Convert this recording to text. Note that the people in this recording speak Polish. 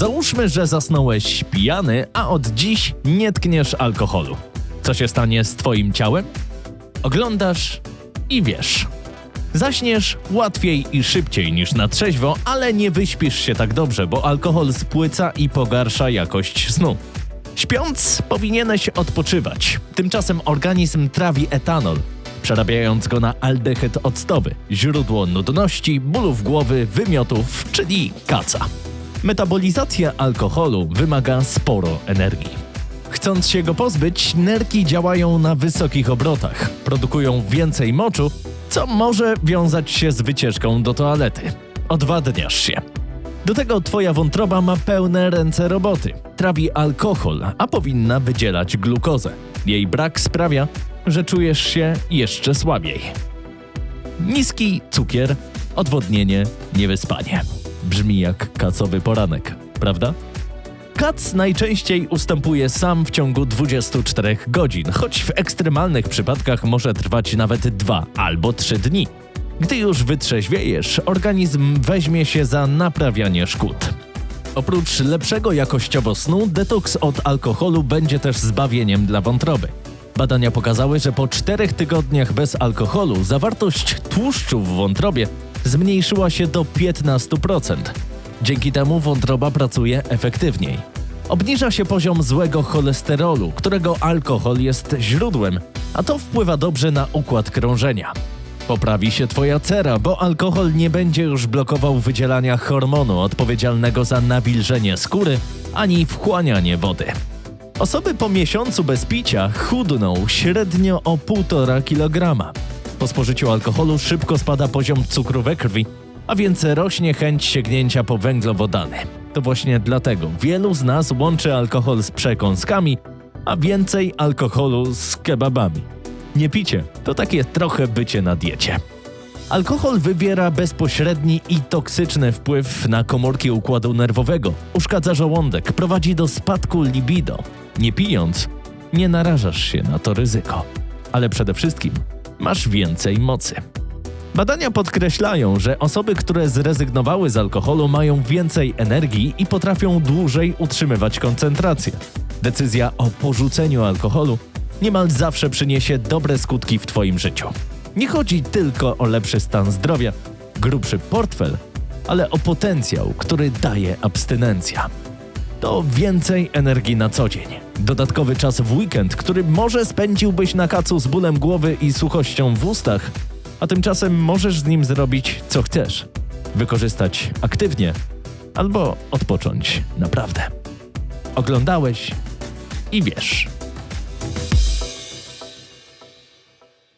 Załóżmy, że zasnąłeś pijany, a od dziś nie tkniesz alkoholu. Co się stanie z twoim ciałem? Oglądasz i wiesz. Zaśniesz łatwiej i szybciej niż na trzeźwo, ale nie wyśpisz się tak dobrze, bo alkohol spłyca i pogarsza jakość snu. Śpiąc, powinieneś odpoczywać. Tymczasem organizm trawi etanol, przerabiając go na aldehyd octowy, źródło nudności, bólów głowy, wymiotów, czyli kaca. Metabolizacja alkoholu wymaga sporo energii. Chcąc się go pozbyć, nerki działają na wysokich obrotach, produkują więcej moczu, co może wiązać się z wycieczką do toalety. Odwadniasz się. Do tego twoja wątroba ma pełne ręce roboty. Trawi alkohol, a powinna wydzielać glukozę. Jej brak sprawia, że czujesz się jeszcze słabiej. Niski cukier, odwodnienie, niewyspanie. Brzmi jak kacowy poranek, prawda? Kac najczęściej ustępuje sam w ciągu 24 godzin, choć w ekstremalnych przypadkach może trwać nawet 2 albo 3 dni. Gdy już wytrzeźwiejesz, organizm weźmie się za naprawianie szkód. Oprócz lepszego jakościowo snu, detoks od alkoholu będzie też zbawieniem dla wątroby. Badania pokazały, że po 4 tygodniach bez alkoholu zawartość tłuszczu w wątrobie zmniejszyła się do 15%. Dzięki temu wątroba pracuje efektywniej. Obniża się poziom złego cholesterolu, którego alkohol jest źródłem, a to wpływa dobrze na układ krążenia. Poprawi się twoja cera, bo alkohol nie będzie już blokował wydzielania hormonu odpowiedzialnego za nawilżenie skóry ani wchłanianie wody. Osoby po miesiącu bez picia chudną średnio o 1,5 kg. Po spożyciu alkoholu szybko spada poziom cukru we krwi, a więc rośnie chęć sięgnięcia po węglowodany. To właśnie dlatego wielu z nas łączy alkohol z przekąskami, a więcej alkoholu z kebabami. Nie picie to takie trochę bycie na diecie. Alkohol wywiera bezpośredni i toksyczny wpływ na komórki układu nerwowego, uszkadza żołądek, prowadzi do spadku libido. Nie pijąc, nie narażasz się na to ryzyko, ale przede wszystkim masz więcej mocy. Badania podkreślają, że osoby, które zrezygnowały z alkoholu, mają więcej energii i potrafią dłużej utrzymywać koncentrację. Decyzja o porzuceniu alkoholu niemal zawsze przyniesie dobre skutki w Twoim życiu. Nie chodzi tylko o lepszy stan zdrowia, grubszy portfel, ale o potencjał, który daje abstynencja. To więcej energii na co dzień. Dodatkowy czas w weekend, który może spędziłbyś na kacu z bólem głowy i suchością w ustach, a tymczasem możesz z nim zrobić co chcesz. Wykorzystać aktywnie albo odpocząć naprawdę. Oglądałeś i wiesz.